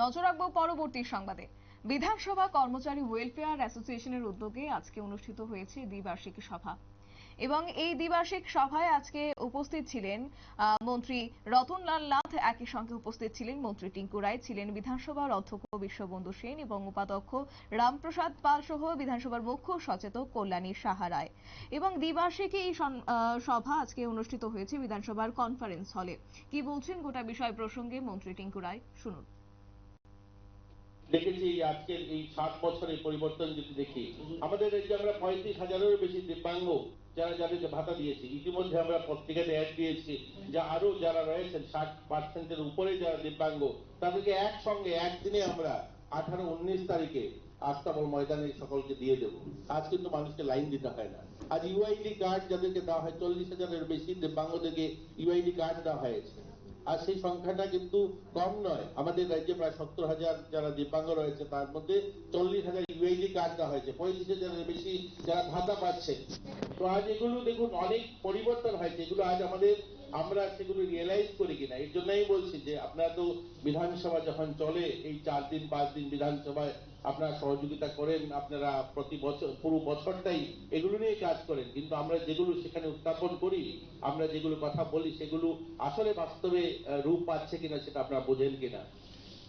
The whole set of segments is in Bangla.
নজর রাখব পরবর্তী সংবাদে। বিধানসভা কর্মচারী ওয়েলফেয়ার অ্যাসোসিয়েশনের উদ্যোগে আজকে অনুষ্ঠিত হয়েছে দ্বিবার্ষিক সভা। এবং এই দ্বিবার্ষিক সভায় আজকে উপস্থিত ছিলেন মন্ত্রী রতনলাল নাথ, একই সঙ্গে উপস্থিত ছিলেন মন্ত্রী টিঙ্কু রায়, ছিলেন বিধানসভার অধ্যক্ষ বিশ্ববন্ধু সেন এবং উপাধ্যক্ষ রামপ্রসাদ পাল সহ বিধানসভার মুখ্য সচেতক কল্যাণী সাহা রায়। এবং দ্বিবার্ষিকী এই সভা আজকে অনুষ্ঠিত হয়েছে বিধানসভার কনফারেন্স হলে কি বলছেন গোটা বিষয় প্রসঙ্গে মন্ত্রী টিঙ্কু রায়? শুনুন। দেখেছি আজকের এই ষাট বছরের পরিবর্তন যদি দেখি, আমাদের এই যে আমরা পঁয়ত্রিশ হাজারেরও বেশি দিব্যাঙ্গ যারা যাদেরকে ভাতা দিয়েছি, ইতিমধ্যে আমরা পত্রিকাতে অ্যাড দিয়েছি যে আরও যারা রয়েছেন, ষাট পার্সেন্টের উপরে যারা দিব্যাঙ্গ, তাদেরকে একসঙ্গে একদিনে আমরা আঠারো, উনিশ তারিখে আস্তাবল ময়দানে সকলকে দিয়ে দেবো। আজ কিন্তু মানুষকে লাইন দিতে হয় না। আজ ইউআইডি কার্ড যাদেরকে দেওয়া হয়, চল্লিশ হাজারের বেশি দিব্যাঙ্গদেরকে ইউআইডি কার্ড দেওয়া হয়েছে। আর সেই সংখ্যাটা কিন্তু কম নয়। আমাদের রাজ্যে প্রায় সত্তর হাজার যারা দিব্যাঙ্গ রয়েছে, তার মধ্যে চল্লিশ হাজার ইউএইডি কার্ড দেওয়া হয়েছে। পঁয়ত্রিশ হাজারের বেশি যারা ভাতা পাচ্ছে। তো আজ এগুলো দেখুন, অনেক পরিবর্তন হয়েছে। এগুলো আজ আমাদের আমরা সেগুলো রিয়েলাইজ করি কিনা, এর জন্যই বলছি যে আপনারা তো বিধানসভা যখন চলে, এই চার দিন, পাঁচ দিন বিধানসভায় আপনারা সহযোগিতা করেন, আপনারা প্রতি বছর, পুরো বছরটাই এগুলো নিয়ে কাজ করেন। কিন্তু আমরা যেগুলো সেখানে উত্থাপন করি, আমরা যেগুলো কথা বলি, সেগুলো আসলে বাস্তবে রূপ পাচ্ছে কিনা সেটা আপনারা বোঝেন কিনা।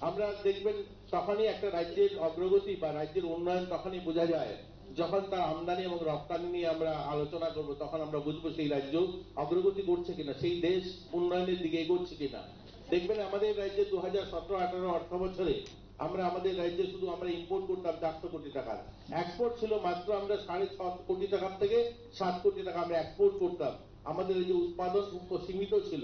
আমরা দেখবেন তখনই একটা রাজ্যের অগ্রগতি বা রাজ্যের উন্নয়ন তখনই বোঝা যায়। যখন তার আমদানি এবং রপ্তানি নিয়ে আমরা আলোচনা করব, তখন আমরা বুঝব সেই রাজ্য অগ্রগতি করছে কিনা, সেই দেশ উন্নয়নের দিকে এগোচ্ছে কিনা। দেখবেন আমাদের রাজ্যে দু হাজার সতেরো আঠারো অর্থ বছরে আমরা, আমাদের রাজ্যে শুধু আমরা ইম্পোর্ট করতাম চারশো কোটি টাকার। এক্সপোর্ট ছিল মাত্র আমরা সাড়ে ছ কোটি টাকার থেকে সাত কোটি টাকা আমরা এক্সপোর্ট করতাম। আমাদের এই যে উৎপাদন সীমিত ছিল।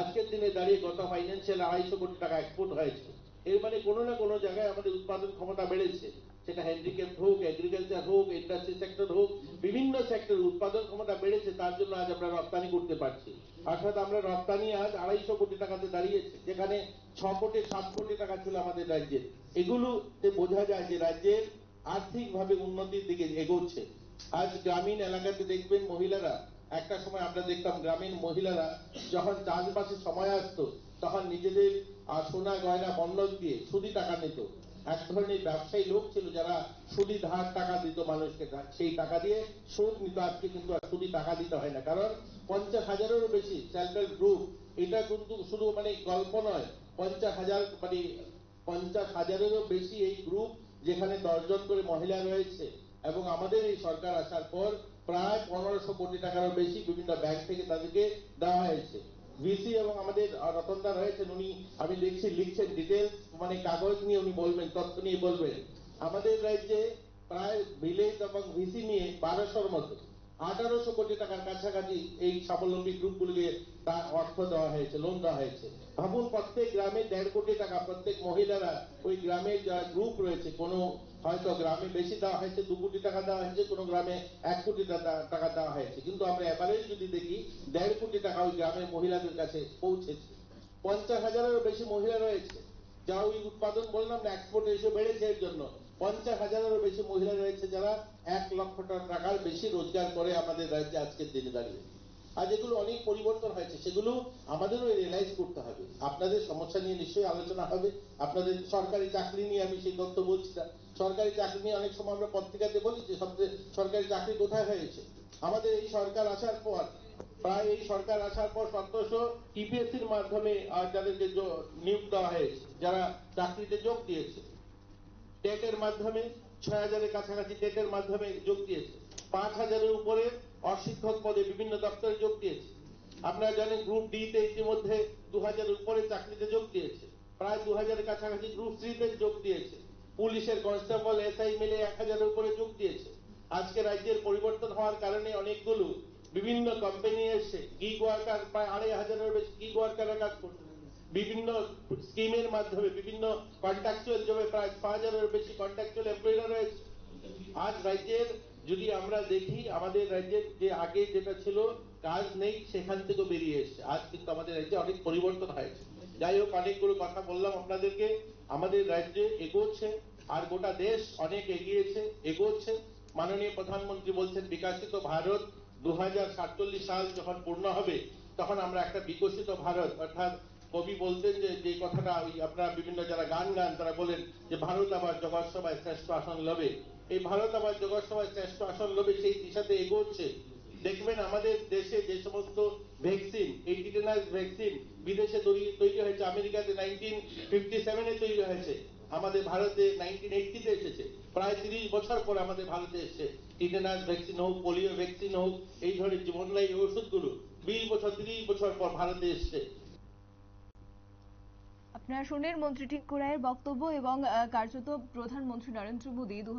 আজকের দিনে দাঁড়িয়ে গত ফাইন্যান্সিয়াল আড়াইশো কোটি টাকা এক্সপোর্ট হয়েছে। এর মানে কোনো না কোনো জায়গায় আমাদের উৎপাদন ক্ষমতা বেড়েছে। সেটা হ্যান্ডিক্যাপ হোক এগ্রিকালচার হোক ইন্ডাস্ট্রি সেক্টর হোক, বিভিন্ন সেক্টর উৎপাদন ক্ষমতা বেড়েছে, তার জন্য আজ আমরা রপ্তানি করতে পারছি। অর্থাৎ আমরা রপ্তানি আজ আড়াইশো কোটি টাকাতে দাঁড়িয়েছে, যেখানে ছ কোটি, সাত কোটি টাকা ছিল আমাদের রাজ্যে। এগুলোতে বোঝা যায় যে রাজ্যের আর্থিকভাবে উন্নতির দিকে এগোচ্ছে। আজ গ্রামীণ এলাকাতে দেখবেন মহিলারা একটা সময় আমরা দেখতাম গ্রামীণ মহিলারা যখন চাষবাসের সময় আসতো, তখন নিজেদের সোনা গয়না বন্ধক দিয়ে সুদি টাকা নিত এক ধরনের ব্যবসায়ী লোক ছিল যারা সুদি ধার টাকা দিত মানুষকে সেই টাকা দিয়ে সুদ নিত। আজকে কিন্তু আর সুদি টাকা দিতে হয় না। কারণ পঞ্চাশ হাজারেরও বেশি সেলফ হেল্প গ্রুপ এটা কিন্তু শুধু মানে গল্প নয়। পঞ্চাশ হাজার মানে পঞ্চাশ হাজারেরও বেশি এই গ্রুপ যেখানে দশজন করে মহিলা রয়েছে। এবং আমাদের এই সরকার আসার পর প্রায় পনেরোশো কোটি টাকারও বেশি বিভিন্ন ব্যাংক থেকে তাদেরকে দেওয়া হয়েছে। ভিসি এবং আমাদের আহ, রতনদা রয়েছেন উনি আমি দেখছি লিখছেন ডিটেলস মানে কাগজ নিয়ে উনি বলবেন তথ্য নিয়ে বলবেন। আমাদের রাজ্যে প্রায় ভিলেজ এবং ভিসি নিয়ে বারোশোর মতো আঠারোশো কোটি টাকার কাছাকাছি এই স্বাবলম্বী গ্রুপগুলিকে তার অর্থ দেওয়া হয়েছে লোন দেওয়া হয়েছে। ভাবুন প্রত্যেক গ্রামে দেড় কোটি টাকা প্রত্যেক মহিলারা ওই গ্রামের যারা গ্রুপ রয়েছে কোনো হয়তো গ্রামে বেশি দেওয়া হয়েছে, দু কোটি টাকা দেওয়া হয়েছে, কোনো গ্রামে এক কোটি টাকা- দেওয়া হয়েছে। কিন্তু আমরা এভারেজ যদি দেখি, দেড় কোটি টাকা ওই গ্রামের মহিলাদের কাছে পৌঁছেছে। পঞ্চাশ হাজারেরও বেশি মহিলা রয়েছে। যা ওই উৎপাদন বললাম না এক্সপোর্ট এসে বেড়েছে এর জন্য। পঞ্চাশ হাজারেরও বেশি মহিলা রয়েছে যারা এক লক্ষ টাকার বেশি রোজগার করে আমাদের রাজ্যে আজকের দিনে দাঁড়িয়ে আজ এগুলো অনেক পরিবর্তন হয়েছে সেগুলো আমাদেরও রিয়েলাইজ করতে হবে। আপনাদের সমস্যা নিয়ে নিশ্চয়ই আলোচনা হবে। আপনাদের সরকারি চাকরি নিয়ে আমি সেই তথ্য বলছি না। সরকারি চাকরি নিয়ে অনেক সময় আমরা পত্রিকাতে বলি যে সবচেয়ে সরকারি চাকরি কোথায় হয়েছে? আমাদের এই সরকার আসার পর প্রায় এই সরকার আসার পর সতেরোশো টিপিএসসির মাধ্যমে আহ, যাদেরকে নিয়োগ দেওয়া হয়েছে যারা চাকরিতে যোগ দিয়েছে। টেটের মাধ্যমে ছয় হাজারের কাছাকাছি টেটের মাধ্যমে যোগ দিয়েছে। পাঁচ হাজারের উপরে অশিক্ষক পদে বিভিন্ন দপ্তরে যোগ দিয়েছে। আপনারা জানেন গ্রুপ ডি তে ইতিমধ্যে দু হাজারের উপরে চাকরিতে যোগ দিয়েছে। প্রায় দু হাজারের কাছাকাছি গ্রুপ সি তে যোগ দিয়েছে। পুলিশের কনস্টেবল এসআই মিলে এক হাজারের উপরে যোগ দিয়েছে। আজকে রাজ্যের পরিবর্তন হওয়ার কারণে অনেকগুলো বিভিন্ন কোম্পানি এসে গিগ ওয়ার্কার প্রায় আড়াই হাজারের বেশি গিগ ওয়ার্কারের কাজ করছে। বিভিন্ন স্কিমের মাধ্যমে, বিভিন্ন কন্ট্রাকচুয়াল জবে প্রায় ছ হাজারের বেশি কন্ট্রাকচুয়াল এমপ্লয়িরা রয়েছে। আজ রাজ্যের, যদি আমরা দেখি, আমাদের রাজ্যের যে আগে যেটা ছিল, কাজ নেই, সেখান থেকে বেরিয়ে এসছে। আজ কিন্তু আমাদের রাজ্যে অনেক পরিবর্তন হয়েছে। যাই হোক, অনেকগুলো কথা বললাম আপনাদেরকে। আমাদের রাজ্যে এগোচ্ছে, আর গোটা দেশ অনেক এগিয়েছে, এগোচ্ছে। মাননীয় প্রধানমন্ত্রী বলছেন, বিকাশিত ভারত দু হাজার সাতচল্লিশ সাল যখন পূর্ণ হবে, তখন আমরা একটা বিকশিত ভারত। অর্থাৎ কবি বলতেন যে যে কথাটা ওই আপনারা বিভিন্ন যারা গান গান, তারা বলেন যে, ভারত আবার জগৎ সভায় শ্রেষ্ঠ আসন লবে এই ভারত আবার জগৎ সভায় শ্রেষ্ঠ আসন লবে সেই দিশাতে এগোচ্ছে। দেখবেন আমাদের দেশে যে সমস্ত ভ্যাকসিন এই ভ্যাকসিন বিদেশে তৈরি হয়েছে। আমেরিকাতে নাইনটিন ফিফটি সেভেনে তৈরি হয়েছে। আমাদের ভারতে নাইনটিন এইটিতে এসেছে। প্রায় তিরিশ বছর পর আমাদের ভারতে এসেছে। টিটেনাস ভ্যাকসিন হোক পোলিও ভ্যাকসিন হোক, এই ধরনের জীবনদায়ী ওষুধগুলো। বিশ বছর, তিরিশ বছর পর ভারতে এসছে। আপনারা শুনলেন মন্ত্রী ঠিক বক্তব্য এবং কার্যত প্রধানমন্ত্রী নরেন্দ্র মোদী দু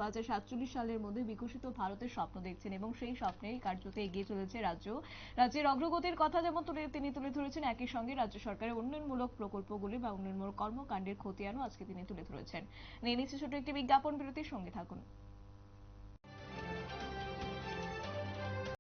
সালের মধ্যে বিকশিত ভারতের স্বপ্ন দেখছেন এবং সেই স্বপ্নেই কার্যত এগিয়ে চলেছে রাজ্য। রাজ্যের অগ্রগতির কথা যেমন তুলে, তিনি তুলে ধরেছেন, একই সঙ্গে রাজ্য সরকারের উন্নয়নমূলক প্রকল্পগুলি বা উন্নয়নমূলক কর্মকাণ্ডের খতিয়ানও আজকে তিনি তুলে ধরেছেন। নিয়ে নিচ্ছে ছোট একটি বিজ্ঞাপন, বিরতির সঙ্গে থাকুন।